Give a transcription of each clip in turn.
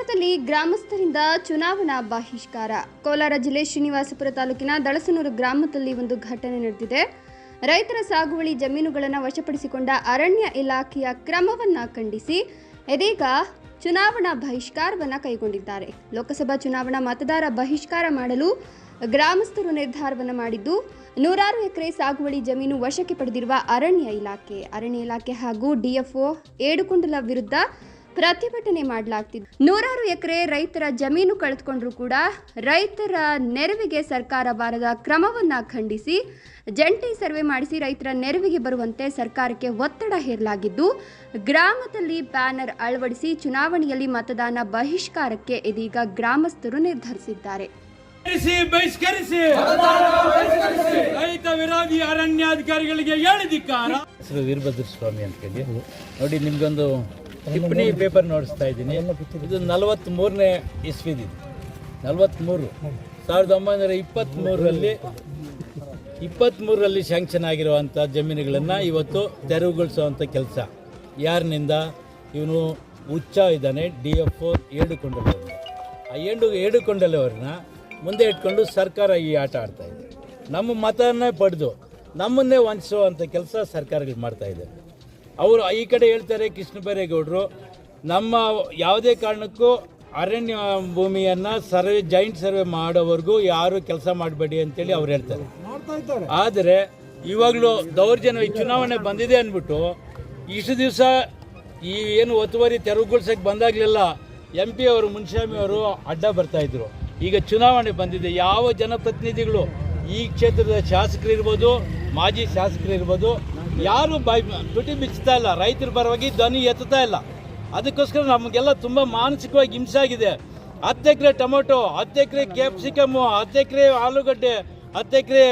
ಗ್ರಾಮಸ್ಥರಿಂದ ಚುನಾವಣಾ ಬಹಿಷ್ಕಾರ. ಕೋಲಾರ ಜಿಲ್ಲೆ ಶ್ರೀನಿವಾಸಪುರ ತಾಲೂಕಿನ ದಳಸನೂರು ಗ್ರಾಮದಲ್ಲಿ ಒಂದು ಘಟನೆ ನಡೆದಿದೆ. ರೈತರ ಸಾಗುವಳಿ ಜಮೀನುಗಳನ್ನು ವಶಪಡಿಸಿಕೊಂಡ ಅರಣ್ಯ ಇಲಾಖೆಯ ಕ್ರಮವನ್ನು ಖಂಡಿಸಿ ಇದೀಗ ಚುನಾವಣಾ ಬಹಿಷ್ಕಾರವನ್ನು ಕೈಗೊಂಡಿದ್ದಾರೆ. ಲೋಕಸಭಾ ಚುನಾವಣಾ ಮತದಾರ ಬಹಿಷ್ಕಾರ ಮಾಡಲು ಗ್ರಾಮಸ್ಥರು ನಿರ್ಧಾರವನ್ನು ಮಾಡಿದ್ದು, ನೂರಾರು ಎಕರೆ ಸಾಗುವಳಿ ಜಮೀನು ವಶಕ್ಕೆ ಪಡೆದಿರುವ ಅರಣ್ಯ ಇಲಾಖೆ. ಅರಣ್ಯ ಇಲಾಖೆ ಹಾಗೂ ಡಿಎಫ್ಒ ಏಡುಕುಂಡಲ ವಿರುದ್ಧ ಪ್ರತಿಭಟನೆ ಮಾಡಲಾಗ್ತಿದೆ. ನೂರಾರು ಎಕರೆ ರೈತರ ಜಮೀನು ಕಳೆದುಕೊಂಡ್ರೂ ಕೂಡ ರೈತರ ನೆರವಿಗೆ ಸರ್ಕಾರ ಬಾರದ ಕ್ರಮವನ್ನ ಖಂಡಿಸಿ ಜಂಟಿ ಸರ್ವೆ ಮಾಡಿಸಿ ರೈತರ ನೆರವಿಗೆ ಬರುವಂತೆ ಸರ್ಕಾರಕ್ಕೆ ಒತ್ತಡ ಹೇರಲಾಗಿದ್ದು ಗ್ರಾಮದಲ್ಲಿ ಬ್ಯಾನರ್ ಅಳವಡಿಸಿ ಚುನಾವಣೆಯಲ್ಲಿ ಮತದಾನ ಬಹಿಷ್ಕಾರಕ್ಕೆ ಇದೀಗ ಗ್ರಾಮಸ್ಥರು ನಿರ್ಧರಿಸಿದ್ದಾರೆ. ಬಹಿಷ್ಕರಿಸಿ ಬಹಿಷ್ಕರಿಸಿ! ರೈತ ವಿರೋಧಿ ಅರಣ್ಯಾಧಿಕಾರಿಗಳಿಗೆ ಹೇಳಿದಿಕ್ಕಾರ ಹೆಸರು ವೀರಭದ್ರ ಸ್ವಾಮಿ ಅಂತ ಹೇಳಿ ನೋಡಿ ನಿಮ್ಗೊಂದು ಟಿಪ್ಪಣಿ ಪೇಪರ್ ನೋಡಿಸ್ತಾ ಇದ್ದೀನಿ. ಇದು ನಲವತ್ತ್ ಮೂರನೇ ಇಸ್ವಿದು ನಲವತ್ತ್ಮೂರು ಸಾವಿರದ ಒಂಬೈನೂರ ಇಪ್ಪತ್ತ್ಮೂರರಲ್ಲಿ ಇಪ್ಪತ್ತ್ಮೂರರಲ್ಲಿ ಶಾಂಕ್ಷನ್ ಆಗಿರುವಂಥ ಜಮೀನುಗಳನ್ನು ಇವತ್ತು ತೆರವುಗೊಳಿಸುವಂಥ ಕೆಲಸ. ಯಾರಿನಿಂದ? ಇವನು ಹುಚ್ಚ ಇದ್ದಾನೆ, ಡಿ ಎಫ್ ಏಡುಕೊಂಡಲ್ಲವರು. ಆ ಏಡು ಏಡುಕೊಂಡಲ್ಲವ್ರನ್ನ ಮುಂದೆ ಇಟ್ಕೊಂಡು ಸರ್ಕಾರ ಈ ಆಟ ಆಡ್ತಾ ಇದೆ. ನಮ್ಮ ಮತವನ್ನೇ ಪಡೆದು ನಮ್ಮನ್ನೇ ವಂಚಿಸುವಂಥ ಕೆಲಸ ಸರ್ಕಾರಗಳು ಮಾಡ್ತಾ ಇದೆ. ಅವರು ಈ ಕಡೆ ಹೇಳ್ತಾರೆ ಕೃಷ್ಣ ಬೈರೇಗೌಡರು ನಮ್ಮ ಯಾವುದೇ ಕಾರಣಕ್ಕೂ ಅರಣ್ಯ ಭೂಮಿಯನ್ನು ಸರ್ವೆ ಜಾಯಿಂಟ್ ಸರ್ವೆ ಮಾಡೋವರೆಗೂ ಯಾರು ಕೆಲಸ ಮಾಡಬೇಡಿ ಅಂತೇಳಿ ಅವ್ರು ಹೇಳ್ತಾರೆ. ಆದರೆ ಇವಾಗಲೂ ದೌರ್ಜನ್ಯ ಈ ಚುನಾವಣೆ ಬಂದಿದೆ ಅಂದ್ಬಿಟ್ಟು ಇಷ್ಟು ದಿವಸ ಈ ಏನು ಒತ್ತುವರಿ ತೆರವುಗೊಳಿಸಕ್ಕೆ ಬಂದಾಗಲೆಲ್ಲ ಎಂ ಪಿ ಅವರು ಮುನ್ಸ್ವಾಮಿ ಅವರು ಅಡ್ಡ ಬರ್ತಾಯಿದ್ರು ಈಗ ಚುನಾವಣೆ ಬಂದಿದೆ ಯಾವ ಜನಪ್ರತಿನಿಧಿಗಳು ಈ ಕ್ಷೇತ್ರದ ಶಾಸಕರಿರ್ಬೋದು ಮಾಜಿ ಶಾಸಕರು ಇರ್ಬೋದು ಯಾರು ಬೈ ತುಟಿ ಬಿಚ್ಚುತ್ತಾ ಇಲ್ಲ, ರೈತರ ಪರವಾಗಿ ಧ್ವನಿ ಎತ್ತುತ್ತಾ ಇಲ್ಲ. ಅದಕ್ಕೋಸ್ಕರ ನಮಗೆಲ್ಲ ತುಂಬ ಮಾನಸಿಕವಾಗಿ ಹಿಂಸೆ ಆಗಿದೆ. ಹತ್ತು ಎಕರೆ ಟೊಮೊಟೊ, ಹತ್ತು ಎಕರೆ ಕ್ಯಾಪ್ಸಿಕಮ್ಮು ಹತ್ತು ಎಕರೆ ಆಲೂಗಡ್ಡೆ, ಹತ್ತು ಎಕರೆ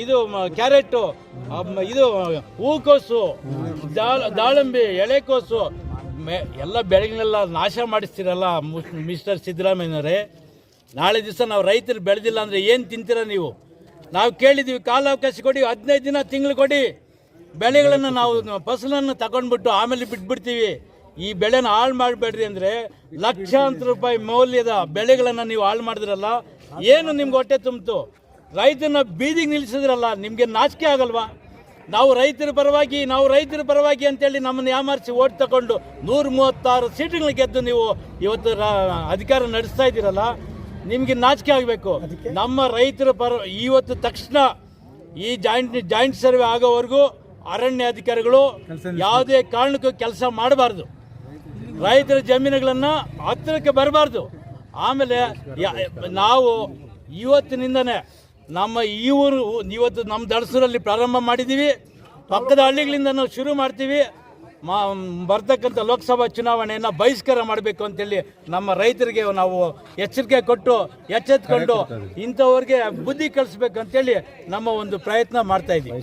ಇದು ಕ್ಯಾರೆಟು ಇದು ಹೂಕೋಸು ದಾಳ- ದಾಳಿಂಬೆ ಎಳೆಕೋಸು ಎಲ್ಲ ಬೆಳೆಗಳನ್ನೆಲ್ಲ ನಾಶ ಮಾಡಿಸ್ತೀರಲ್ಲ ಮುಸ್- ಮಿಸ್ಟರ್ ಸಿದ್ದರಾಮಯ್ಯನವರೇ. ನಾಳೆ ದಿವಸ ನಾವು ರೈತರು ಬೆಳೆದಿಲ್ಲ ಅಂದರೆ ಏನು ತಿಂತೀರ ನೀವು? ನಾವು ಕೇಳಿದ್ದೀವಿ ಕಾಲಾವಕಾಶ ಕೊಡಿ, ಹದಿನೈದು ದಿನ ತಿಂಗಳು ಕೊಡಿ. ಬೆಳೆಗಳನ್ನು ನಾವು ಫಸಲನ್ನು ತಗೊಂಡ್ಬಿಟ್ಟು ಆಮೇಲೆ ಬಿಟ್ಬಿಡ್ತೀವಿ. ಈ ಬೆಳೆನ ಹಾಳು ಮಾಡಬೇಡ್ರಿ ಅಂದರೆ ಲಕ್ಷಾಂತರ ರೂಪಾಯಿ ಮೌಲ್ಯದ ಬೆಳೆಗಳನ್ನು ನೀವು ಹಾಳು ಮಾಡಿದ್ರಲ್ಲ ಏನು ನಿಮ್ಗೆ ಹೊಟ್ಟೆ ತುಂಬಿತು? ರೈತನ ಬೀದಿಗೆ ನಿಲ್ಲಿಸಿದ್ರಲ್ಲ ನಿಮಗೆ ನಾಚಿಕೆ ಆಗಲ್ವಾ? ನಾವು ರೈತರ ಪರವಾಗಿ ನಾವು ರೈತರ ಪರವಾಗಿ ಅಂತೇಳಿ ನಮ್ಮನ್ನು ಯಾಮಾರಿಸಿ ಓಟ್ ತಗೊಂಡು ನೂರ ಮೂವತ್ತಾರು ಸೀಟುಗಳು ಗೆದ್ದು ನೀವು ಇವತ್ತು ಅಧಿಕಾರ ನಡೆಸ್ತಾ ಇದ್ದೀರಲ್ಲ ನಿಮಗೆ ನಾಚಿಕೆ ಆಗಬೇಕು. ನಮ್ಮ ರೈತರ ಪರ ಇವತ್ತು ತಕ್ಷಣ ಈ ಜಾಯಿಂಟ್ ಜಾಯಿಂಟ್ ಸರ್ವೆ ಆಗೋವರೆಗೂ ಅರಣ್ಯ ಅಧಿಕಾರಿಗಳು ಯಾವುದೇ ಕಾರಣಕ್ಕೂ ಕೆಲಸ ಮಾಡಬಾರ್ದು. ರೈತರ ಜಮೀನುಗಳನ್ನು ಹತ್ತಿರಕ್ಕೆ ಬರಬಾರ್ದು. ಆಮೇಲೆ ನಾವು ಇವತ್ತಿನಿಂದನೇ ನಮ್ಮ ಈ ಊರು ಇವತ್ತು ನಮ್ಮ ದಡಸೂರಲ್ಲಿ ಪ್ರಾರಂಭ ಮಾಡಿದ್ದೀವಿ. ಪಕ್ಕದ ಹಳ್ಳಿಗಳಿಂದ ನಾವು ಶುರು ಮಾಡ್ತೀವಿ. ಮಾ ಬರ್ತಕ್ಕಂಥ ಲೋಕಸಭಾ ಚುನಾವಣೆಯನ್ನು ಬಹಿಷ್ಕಾರ ಮಾಡಬೇಕು ಅಂತೇಳಿ ನಮ್ಮ ರೈತರಿಗೆ ನಾವು ಎಚ್ಚರಿಕೆ ಕೊಟ್ಟು ಎಚ್ಚೆತ್ಕೊಂಡು ಇಂಥವ್ರಿಗೆ ಬುದ್ಧಿ ಕಲಿಸ್ಬೇಕು ಅಂತೇಳಿ ನಮ್ಮ ಒಂದು ಪ್ರಯತ್ನ ಮಾಡ್ತಾ ಇದ್ದೀವಿ.